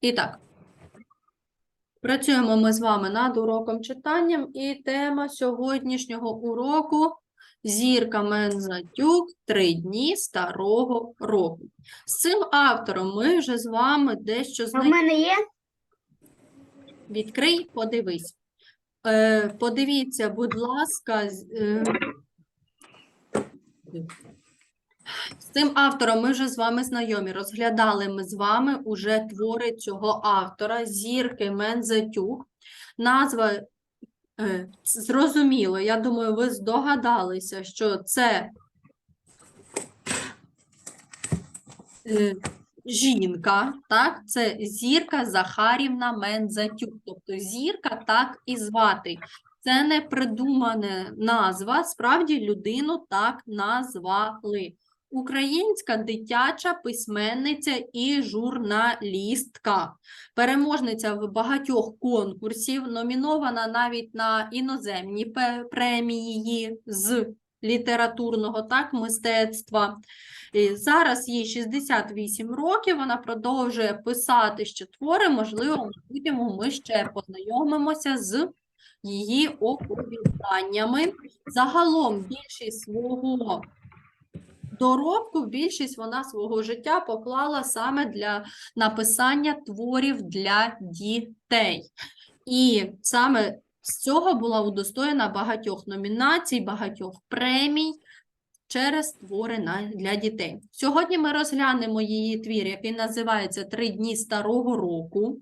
І так, працюємо ми з вами над уроком читанням, і тема сьогоднішнього уроку Зірка Мензатюк «Три дні старого року. З цим автором ми вже з вами дещо знайомі. мене є? Відкрий, подивись. Е, подивіться, будь ласка, е, з цим автором ми вже з вами знайомі. Розглядали ми з вами уже твори цього автора Зірки Мензатюк. Назва е, зрозуміло, я думаю, ви здогадалися, що це е, жінка, так? Це Зірка Захарівна Мензатюк. Тобто зірка так і звати. Це не придумана назва, справді людину так назвали. Українська дитяча письменниця і журналістка, переможниця в багатьох конкурсів, номінована навіть на іноземні премії з літературного так, мистецтва. І Зараз їй 68 років, вона продовжує писати ще твори, можливо, майбутньому ми ще познайомимося з її оповіданнями. Загалом більшість свого доробку, більшість вона свого життя поклала саме для написання творів для дітей. І саме з цього була удостоєна багатьох номінацій, багатьох премій через твори на- для дітей. Сьогодні ми розглянемо її твір, який називається Три дні старого року.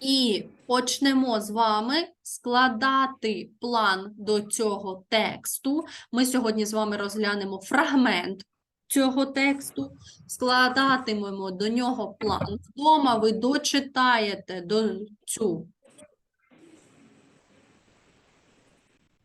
І почнемо з вами складати план до цього тексту. Ми сьогодні з вами розглянемо фрагмент цього тексту, складатимемо до нього план. Вдома ви дочитаєте до цю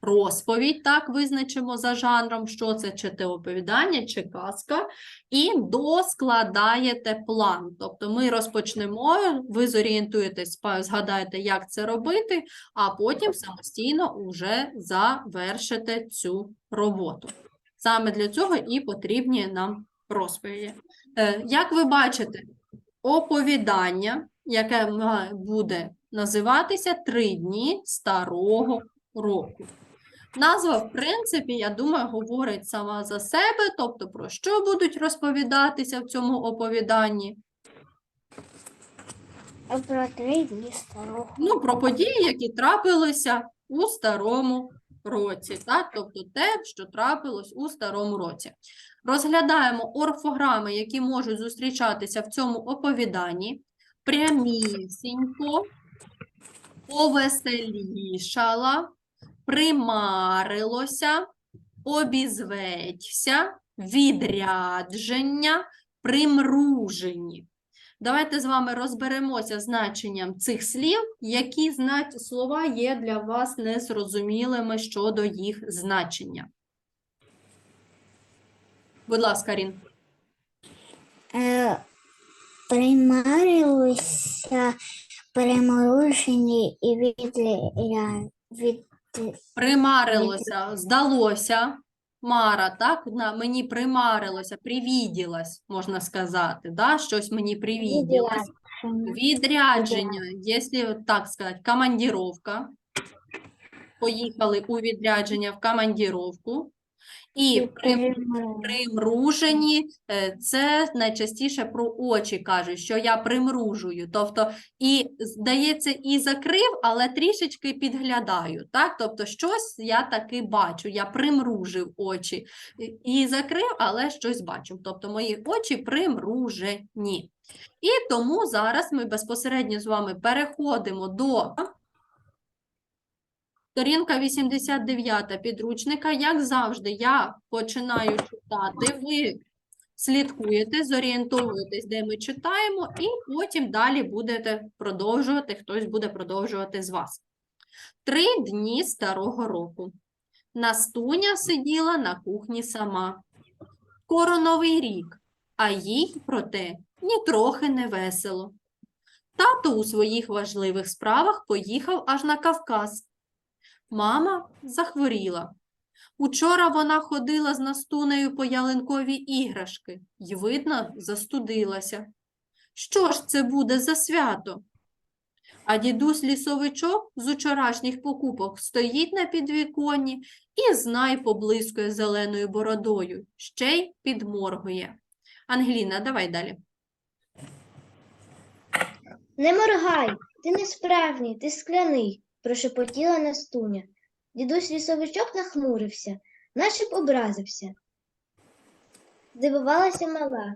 розповідь, так визначимо за жанром, що це чи те оповідання, чи казка, і доскладаєте план. Тобто ми розпочнемо, ви зорієнтуєтесь, згадаєте, як це робити, а потім самостійно вже завершите цю роботу. Саме для цього і потрібні нам розповіді. Е, Як ви бачите, оповідання, яке буде називатися Три дні старого року. Назва, в принципі, я думаю, говорить сама за себе, тобто про що будуть розповідатися в цьому оповіданні. Про три дні старого. Ну, про події, які трапилися у старому році, так? Тобто те, що трапилось у старому році. Розглядаємо орфограми, які можуть зустрічатися в цьому оповіданні. Прямісінько, повеселішала, примарилося, обізветься, відрядження, примружені. Давайте з вами розберемося значенням цих слів, які зна- слова є для вас незрозумілими щодо їх значення. Будь ласка, Рін. Е, примарилися, переморожені і відля... від... Примарилося, здалося. Мара, так? На, мені примарилося, привіділась, можна сказати. Да? Щось мені привіділось. Відрядження, якщо так сказати, командіровка. Поїхали у відрядження в командіровку. І при, примружені е, це найчастіше про очі кажуть, що я примружую. Тобто, і здається, і закрив, але трішечки підглядаю. Так? Тобто, щось я таки бачу, я примружив очі. І закрив, але щось бачу. Тобто, мої очі примружені. І тому зараз ми безпосередньо з вами переходимо до сторінка 89 підручника. Як завжди, я починаю читати, ви слідкуєте, зорієнтовуєтесь, де ми читаємо, і потім далі будете продовжувати, хтось буде продовжувати з вас. Три дні старого року. Настуня сиділа на кухні сама. Скоро новий рік, а їй, проте, нітрохи не весело. Тато у своїх важливих справах поїхав аж на Кавказ. Мама захворіла. Учора вона ходила з Настунею по ялинкові іграшки й, видно, застудилася. Що ж це буде за свято? А дідусь лісовичок з учорашніх покупок стоїть на підвіконні і знай поблискує зеленою бородою, ще й підморгує. Ангеліна, давай далі. Не моргай, ти несправжній, ти скляний, прошепотіла Настуня. Дідусь лісовичок нахмурився, наче б образився. Здивувалася мала.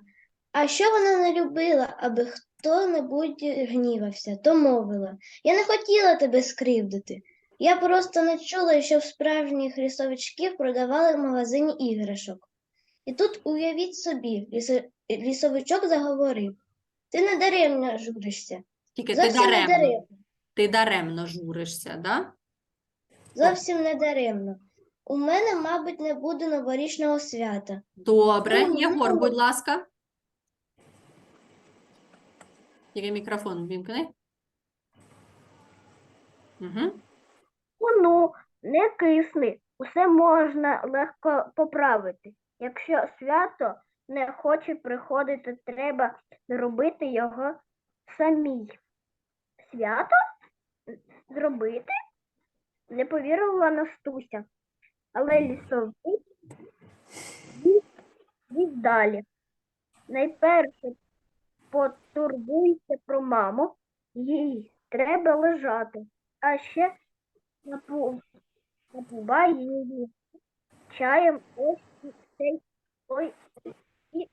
А що вона не любила, аби хто-небудь гнівався, то мовила. Я не хотіла тебе скривдити. Я просто не чула, що в справжніх лісовичків продавали в магазині іграшок. І тут уявіть собі, лісо- лісовичок заговорив. Ти не даремно журишся. Тільки ти Зовсім не даремно, даремно. Ти даремно журишся, да? Зовсім не даремно. У мене, мабуть, не буде новорічного свята. Добре, Ну, Єгор, будь ласка. Тільки мікрофон вімкни. Угу. Ну, не кисни, усе можна легко поправити. Якщо свято не хоче приходити, треба зробити його самій. Свято зробити? Не повірила Настуся, але лісовий вів далі. Найперше потурбуйся про маму, їй треба лежати, а ще напу... напувай її чаєм ось цей ой, і,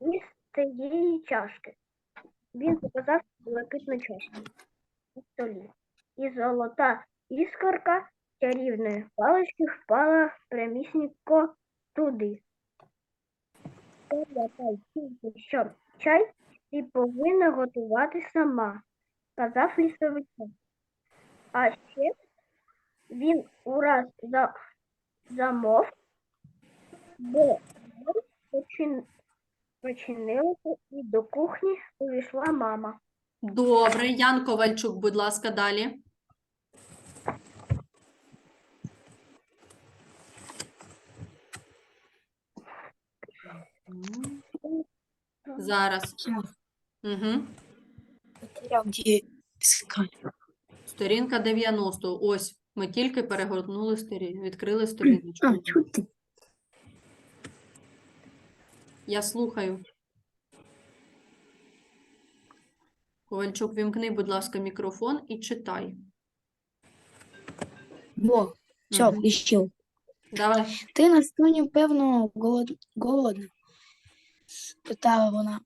із цієї чашки. Він показав блакитну чашку на столі. І золота іскорка чарівної палички впала прямісінько туди. Пам'ятай тільки, що чай ти повинна готувати сама, казав лісовичок. А ще він ураз за... замов, бо почин... починилися і до кухні увійшла мама. Добре, Ян Ковальчук, будь ласка, далі. Мгм. Зараз. Угу. Сторінка 90. Ось, ми тільки перегорнули сторін... відкрили сторіночку. Я слухаю. Ковальчук, вімкни, будь ласка, мікрофон і читай. Во, все, Мгм. включил. Давай. Ти на стуні, певно, голод... голодна? Питала вона.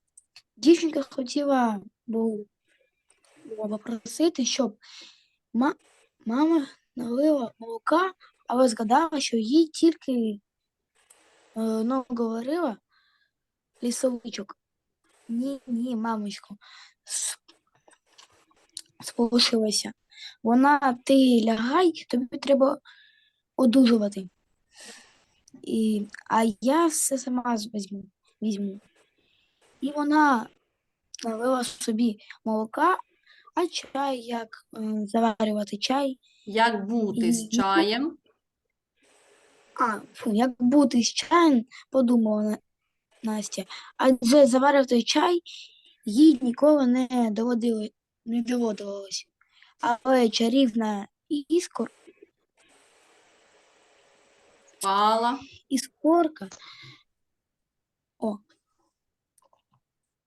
Дівчинка хотіла бу- попросити, щоб ма... мама налила молока, але згадала, що їй тільки е, ну, говорила лісовичок. Ні, ні, мамочко, с- сполошилася. Вона, ти лягай, тобі треба одужувати. І, а я все сама візьму, візьму. І вона налила собі молока, а чай, як е, заварювати чай. Як бути з чаєм? А, фу, як бути з чаєм, подумала На- Настя. Адже заварювати чай їй ніколи не доводили, не доводилось. Але чарівна іскор, Пала. іскорка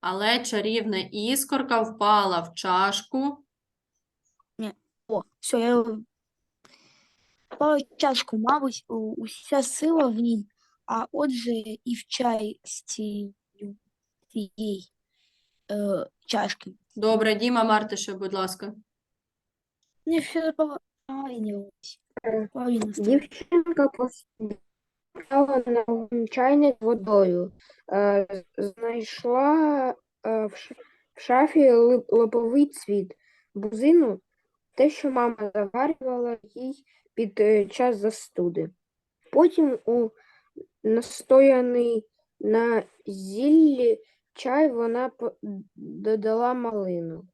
Але чарівна іскорка впала в чашку. О, все, я впала в чашку, мабуть, у- уся сила в ній, а отже і в чай з цією цієї е, чашки. Добре, Діма Мартише, будь ласка. Не все повинилось. Дівчинка поставила на чайник водою, е, знайшла е, в шафі липовий цвіт, бузину, те, що мама заварювала їй під е, час застуди. Потім у настояний на зіллі чай вона додала малину.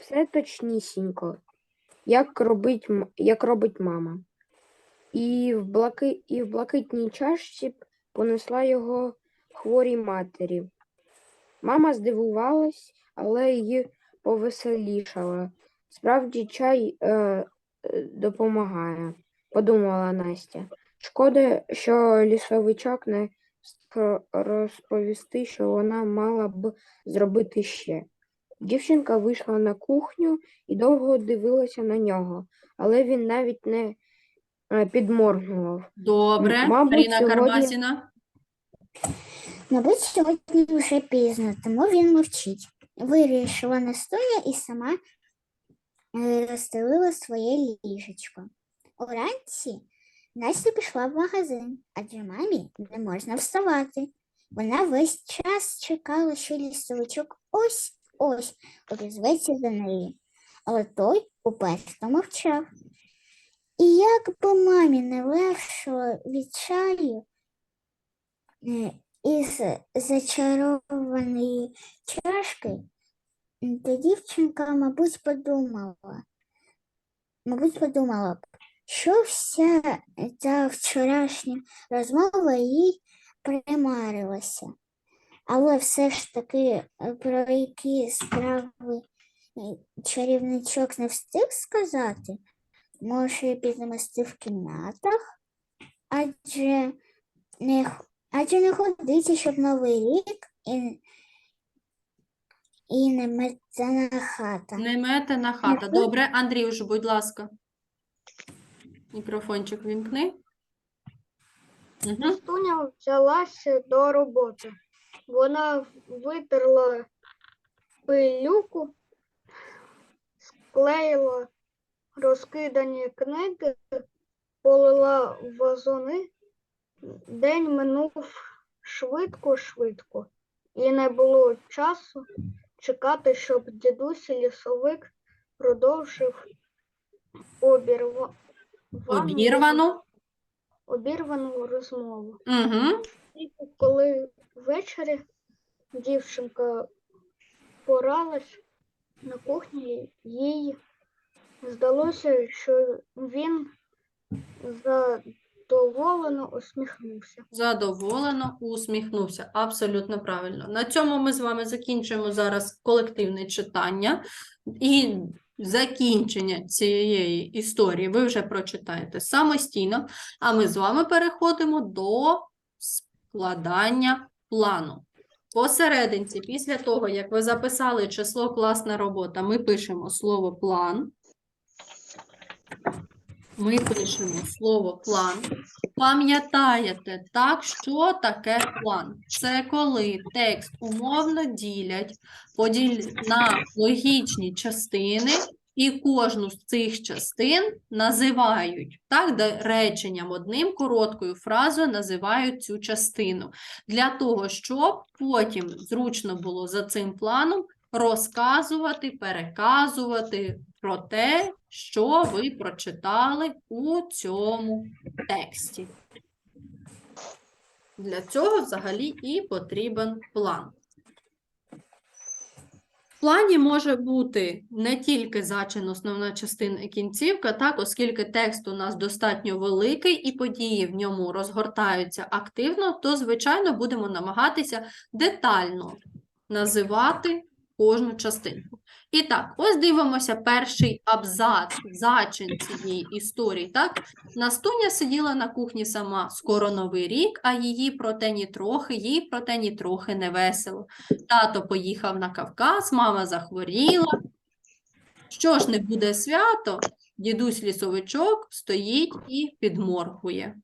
Все точнісінько, як робить, як робить мама. І в, блаки... і в блакитній чашці понесла його хворій матері. Мама здивувалась, але й повеселішала. Справді чай е, е, допомагає, подумала Настя. Шкода, що лісовичок не розповісти, що вона мала б зробити ще. Дівчинка вийшла на кухню і довго дивилася на нього, але він навіть не е, підморгнував. Добре, мабуть, Маріна сьогодні- Кармасіна. Мабуть, сьогодні вже пізно, тому він мовчить. Вирішила Настуня і сама е, розстелила своє ліжечко. Уранці Настя пішла в магазин, адже мамі не можна вставати. Вона весь час чекала, що лісовичок ось-ось обізветься за неї, але той уперто мовчав. І як би мамі не легшало від чаю, е, із зачарованої чашки, то дівчинка, мабуть, подумала, мабуть, подумала б, що вся ця вчорашня розмова їй примарилася. Але все ж таки, е, про які справи е, чарівничок не встиг сказати, може, піднести в кімнатах, адже не, адже не годиться, щоб Новий рік і, і не метана хата. Не метена хата. Добре, Андріюш, будь ласка. Мікрофончик вімкни. Угу. Взялася до роботи. Вона витерла пилюку, склеїла розкидані книги, полила вазони. День минув швидко-швидко, і не було часу чекати, щоб дідусь лісовик продовжив обірва... Обірвано. обірвану розмову. Угу. І коли ввечері дівчинка поралась на кухні, їй здалося, що він задоволено усміхнувся. Задоволено усміхнувся. Абсолютно правильно. На цьому ми з вами закінчуємо зараз колективне читання і закінчення цієї історії ви вже прочитаєте самостійно, а ми з вами переходимо до складання плану. Посерединці, після того, як ви записали число класна робота, ми пишемо слово план. Ми пишемо слово план. Пам'ятаєте, так, що таке план? Це коли текст умовно ділять поділ... на логічні частини, і кожну з цих частин називають, так, де реченням одним короткою фразою називають цю частину. Для того, щоб потім зручно було за цим планом розказувати, переказувати про те, що ви прочитали у цьому тексті. Для цього взагалі і потрібен план. В плані може бути не тільки зачин, основна частина і кінцівка, так, оскільки текст у нас достатньо великий і події в ньому розгортаються активно, то, звичайно, будемо намагатися детально називати кожну частинку. І так, ось дивимося перший абзац, зачин цієї історії. Так? Настуня сиділа на кухні сама, скоро новий рік, а її проте ні трохи, їй проте ні трохи не весело. Тато поїхав на Кавказ, мама захворіла. Що ж не буде свято, дідусь лісовичок стоїть і підморгує.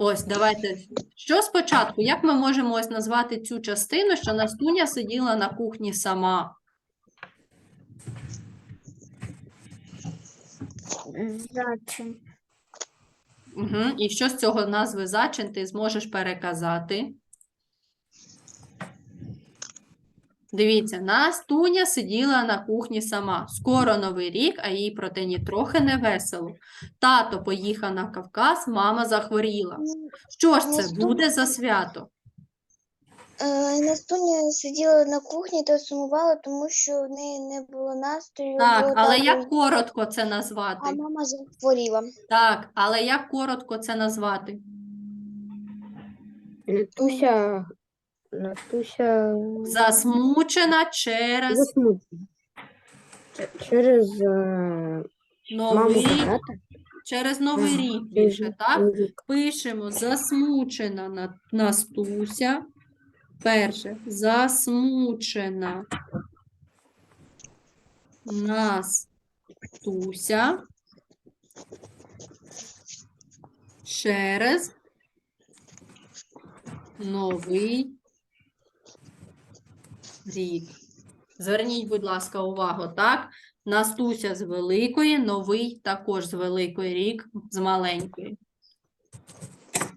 Ось, давайте. Що спочатку? Як ми можемо ось назвати цю частину, що Настуня сиділа на кухні сама? Зачин. Угу. І що з цього назви зачин ти зможеш переказати? Дивіться, Настуня сиділа на кухні сама. Скоро новий рік, а їй проте ні трохи не весело. Тато поїхав на Кавказ, мама захворіла. Що ж це Настуня- буде за свято? Е, Настуня сиділа на кухні та сумувала, тому що в неї не було настрою. Так, але як коротко це назвати? а мама захворіла. Так, але як коротко це назвати? Туся Настуся Засмучена через засмучена. Через е, маму новий, тата. через новий Ага, рік більше, так? Пишемо засмучена на- Настуся. Перше. Засмучена Настуся. Через новий рік. Зверніть, будь ласка, увагу, так? Настуся з великої, новий також з великої рік, з маленької.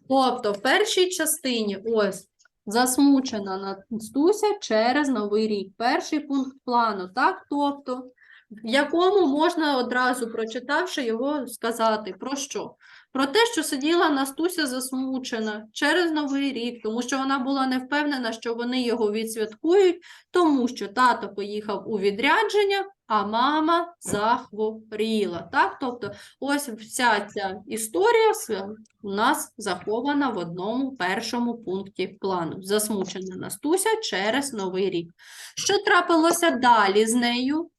Тобто в першій частині ось засмучена Настуся через новий рік. Перший пункт плану, так? Тобто, в якому можна одразу, прочитавши його, сказати про що? Про те, що сиділа Настуся засмучена через новий рік, тому що вона була не впевнена, що вони його відсвяткують, тому що тато поїхав у відрядження, а мама захворіла. Так? Тобто, ось вся ця історія у нас захована в одному першому пункті плану. Засмучена Настуся через новий рік. Що трапилося далі з нею?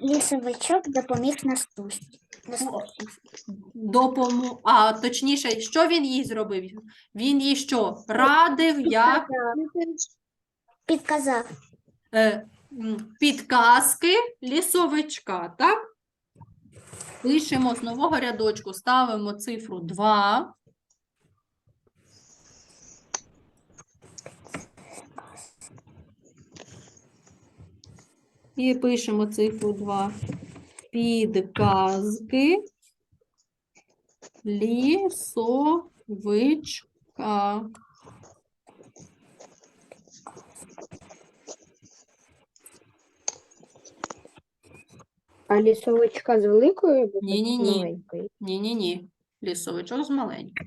Лісовичок допоміг Настусі. Настусі. Допому... А точніше, що він їй зробив? Він їй що? Радив, як Підказав. е, м, підказки лісовичка, так? Пишемо з нового рядочку, ставимо цифру 2. І пишемо цифру 2. Підказки лісовичка. А лісовичка з з Ні-ні-ні. Ні-ні-ні. Лісовичок з маленьким.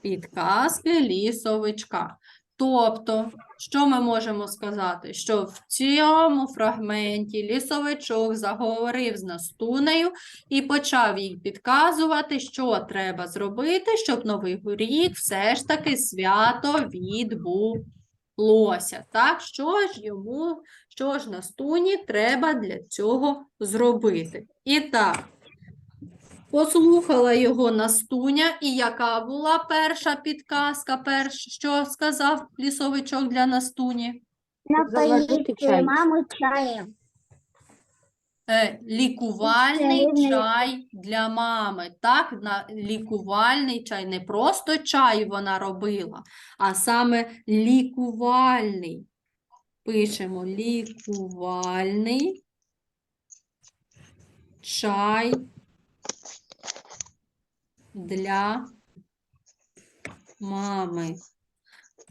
Підказки лісовичка. Тобто, що ми можемо сказати? Що в цьому фрагменті лісовичок заговорив з Настунею і почав їй підказувати, що треба зробити, щоб Новий рік все ж таки свято відбулося. Так, що ж йому що ж Настуні треба для цього зробити? І так, послухала його Настуня, і яка була перша підказка, перш, що сказав лісовичок для Настуні? Напоїти чай. маму чаєм. Е, лікувальний Чайний. чай для мами. Так, на лікувальний чай. Не просто чай вона робила, а саме лікувальний. Пишемо лікувальний чай для мами.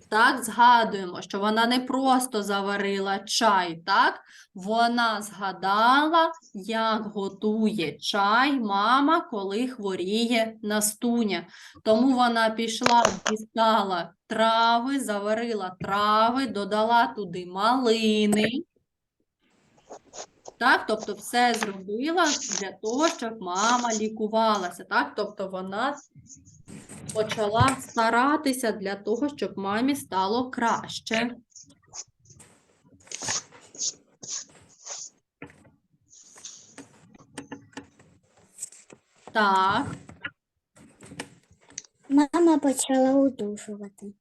Так, згадуємо, що вона не просто заварила чай, так? Вона згадала, як готує чай мама, коли хворіє Настуня. Тому вона пішла, дістала трави, заварила трави, додала туди малини. Так, тобто все зробила для того, щоб мама лікувалася. Так, тобто вона почала старатися для того, щоб мамі стало краще. Так, Мама почала одужувати.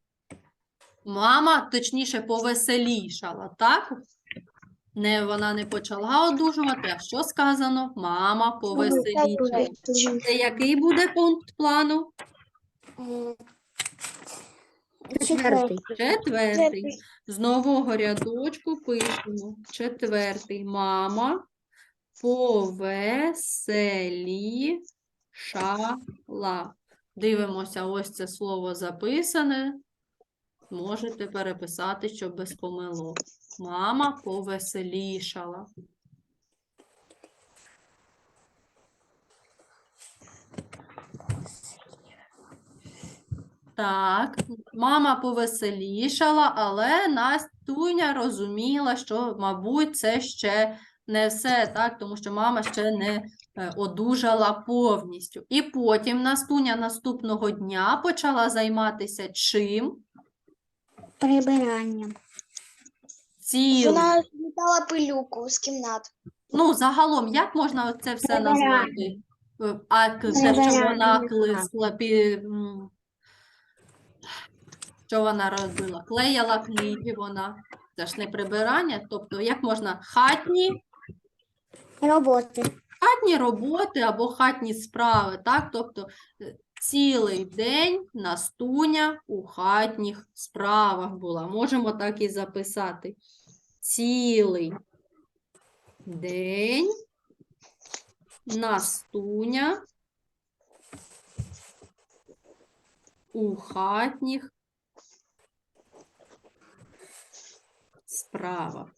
мама, точніше, повеселішала, так? Не, вона не почала одужувати, а що сказано? Мама повеселішала. Це який буде пункт плану? Четвертий. Четвертий. З нового рядочку пишемо. Четвертий. Мама повеселішала. Дивимося, ось це слово записане. Можете переписати, щоб без помилок. Мама повеселішала. Так, мама повеселішала, але Настуня розуміла, що, мабуть, це ще не все, так, тому що мама ще не е, одужала повністю. І потім Настуня наступного дня почала займатися чим? Прибиранням. Цілим. Вона змітала пилюку з кімнат. Ну, загалом, як можна це все Прибирання. назвати? Е, А к- те, що Прибирання, вона клисла, пі... м, що вона робила? Клеяла книги вона. Це ж не прибирання. Тобто, як можна хатні, Роботи. хатні роботи або хатні справи, так? Тобто е, цілий день Настуня у хатніх справах була. Можемо так і записати. Цілий день Настуня у хатніх справах.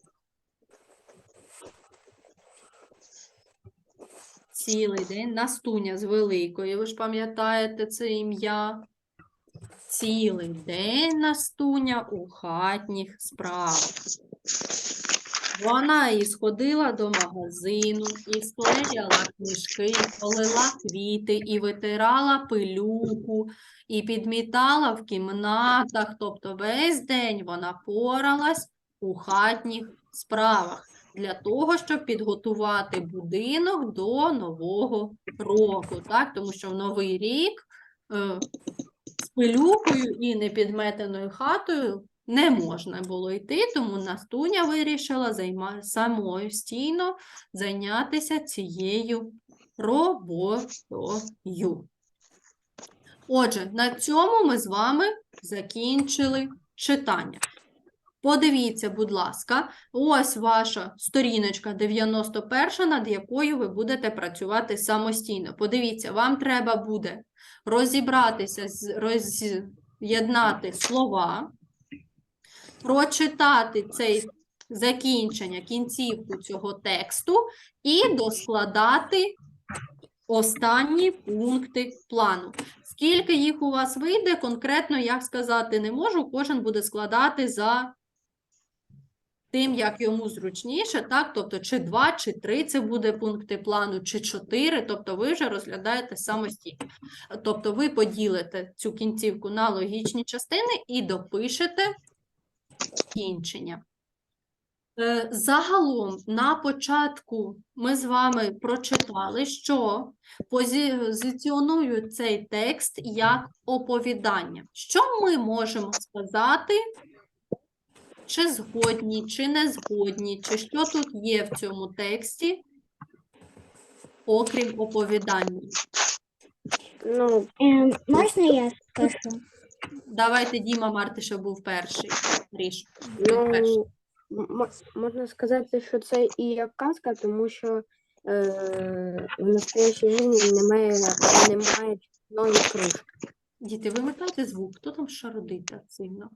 Цілий день. Настуня з великої, ви ж пам'ятаєте це ім'я. Цілий день Настуня у хатніх справах. Вона і сходила до магазину, і склеяла книжки, полила квіти, і витирала пилюку, і підмітала в кімнатах. Тобто весь день вона поралась у хатніх справах для того, щоб підготувати будинок до нового року, так? Тому що в новий рік е, з пилюкою і непідметеною хатою не можна було йти, тому Настуня вирішила займа... самостійно зайнятися цією роботою. Отже, на цьому ми з вами закінчили читання. Подивіться, будь ласка, ось ваша сторіночка 91, над якою ви будете працювати самостійно. Подивіться, вам треба буде розібратися, роз'єднати слова, прочитати цей закінчення, кінцівку цього тексту і доскладати останні пункти плану. Скільки їх у вас вийде, конкретно я сказати не можу, кожен буде складати за тим, як йому зручніше, так? Тобто, чи два, чи три це буде пункти плану, чи чотири, тобто ви вже розглядаєте самостійно. Тобто ви поділите цю кінцівку на логічні частини і допишете кінчення. Е, Загалом на початку ми з вами прочитали, що позиціоную цей текст як оповідання. Що ми можемо сказати, чи згодні, чи не згодні, чи що тут є в цьому тексті, окрім оповідання? Ну, Ем, можна я скажу? Давайте Діма Мартиша був перший. Ріш. Перший. ну м- м- можна сказати, що це і як казка, тому що е, в настоящій житті немає, немає чорної кришки. Діти, вимикайте звук, хто там шародить так сильно?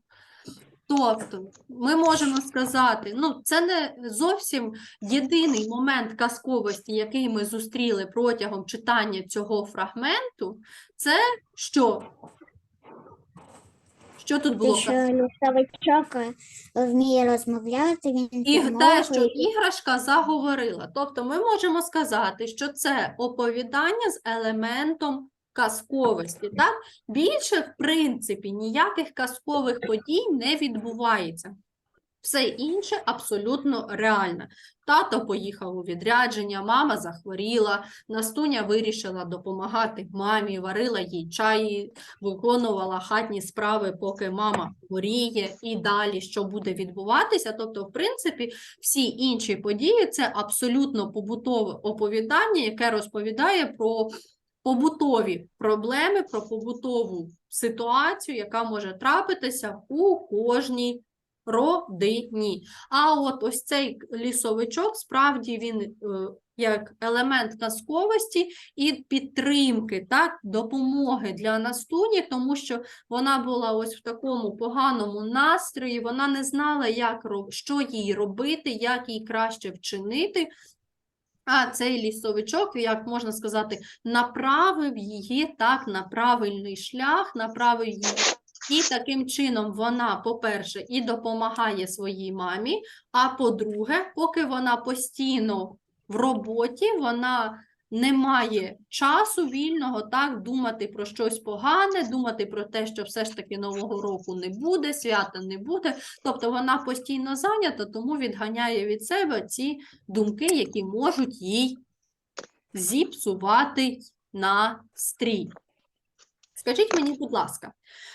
Тобто, ми можемо сказати, ну, це не зовсім єдиний момент казковості, який ми зустріли протягом читання цього фрагменту, це що? Що тут було? Що лісовичок вміє розмовляти, він І те, що іграшка заговорила. Тобто ми можемо сказати, що це оповідання з елементом казковості. Так? Більше, в принципі, ніяких казкових подій не відбувається. Все інше абсолютно реально. Тато поїхав у відрядження, мама захворіла, Настуня вирішила допомагати мамі, варила їй чай, виконувала хатні справи, поки мама хворіє, і далі що буде відбуватися. Тобто, в принципі, всі інші події це абсолютно побутове оповідання, яке розповідає про побутові проблеми, про побутову ситуацію, яка може трапитися у кожній родині. А от ось цей лісовичок, справді він е, як елемент казковості і підтримки, так, допомоги для Настуні, тому що вона була ось в такому поганому настрої, вона не знала, як, що їй робити, як їй краще вчинити. А цей лісовичок, як можна сказати, направив її так на правильний шлях, направив її. І таким чином вона, по-перше, і допомагає своїй мамі, а по-друге, поки вона постійно в роботі, вона немає часу вільного так думати про щось погане, думати про те, що все ж таки нового року не буде, свята не буде. Тобто вона постійно зайнята, тому відганяє від себе ці думки, які можуть їй зіпсувати настрій. Скажіть мені, будь ласка,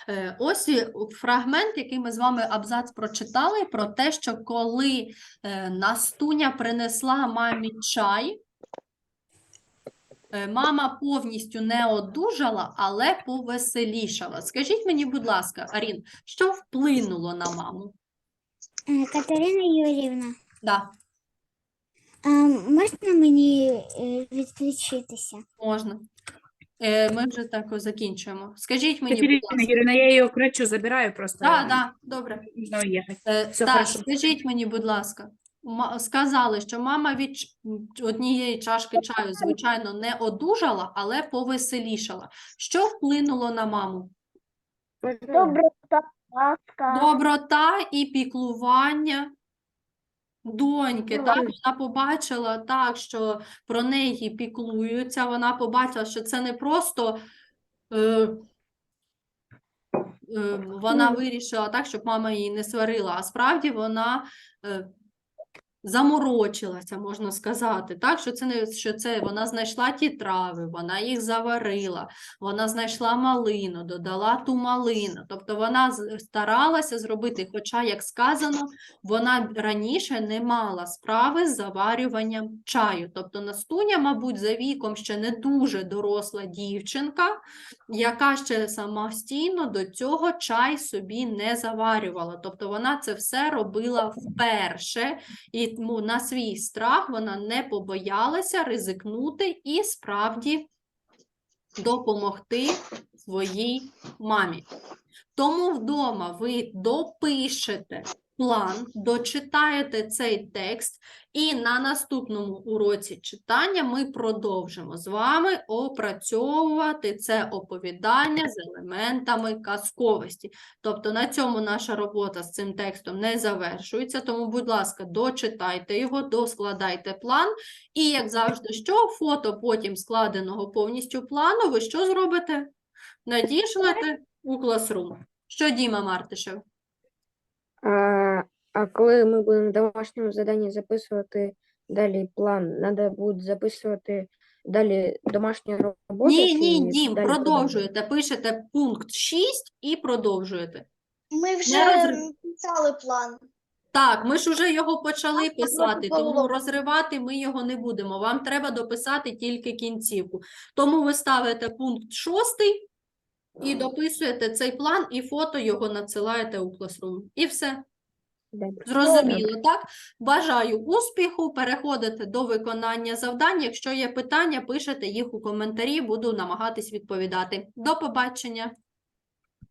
е, ось фрагмент, який ми з вами абзац прочитали, про те, що коли е, Настуня принесла мамі чай, мама повністю не одужала, але повеселішала. Скажіть мені, будь ласка, Арін, що вплинуло на маму? Е, Катерина Юрівна, Да, а можна мені е, відключитися? можна. Е, Ми вже так закінчуємо. Скажіть мені, будь ласка. Юрьевна, я ее крачу, забираю просто. Так, так, добре. Нужно уехать. Е, Всё так, хорошо. скажіть мені, будь ласка, сказали, що мама від однієї чашки чаю, звичайно, не одужала, але повеселішала. Що вплинуло на маму? Доброта. Доброта і піклування доньки. Так, вона побачила так, що про неї піклуються. Вона побачила, що це не просто. Е, е, вона вирішила так, щоб мама її не сварила, а справді вона е, заморочилася, можна сказати, так, що це не що це вона знайшла ті трави, вона їх заварила, вона знайшла малину, додала ту малину. Тобто вона старалася зробити, хоча, як сказано, вона раніше не мала справи з заварюванням чаю. Тобто Настуня, мабуть, за віком ще не дуже доросла дівчинка, яка ще самостійно до цього чай собі не заварювала. Тобто вона це все робила вперше, і тому на свій страх вона не побоялася ризикнути і справді допомогти своїй мамі. Тому вдома ви допишете план, дочитаєте цей текст, і на наступному уроці читання ми продовжимо з вами опрацьовувати це оповідання з елементами казковості. Тобто на цьому наша робота з цим текстом не завершується, тому, будь ласка, дочитайте його, доскладайте план, і, як завжди, що фото потім складеного повністю плану, ви що зробите? Надішлете у Classroom. Що Діма Мартишев? А, а коли ми будемо в домашньому заданні записувати далі план, треба буде записувати далі домашню роботу? Ні, ні, Дім, далі продовжуєте. Пишете пункт 6 і продовжуєте. Ми вже розри- писали план. Так, ми ж уже його почали писати, тому розривати ми його не будемо. Вам треба дописати тільки кінцівку. Тому ви ставите пункт 6 і дописуєте цей план, і фото його надсилаєте у Classroom. І все. Добре. Зрозуміло, так? Бажаю успіху, переходите до виконання завдань. Якщо є питання, пишете їх у коментарі, буду намагатись відповідати. До побачення.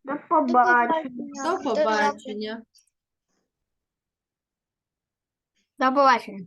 До побачення. До побачення. До побачення.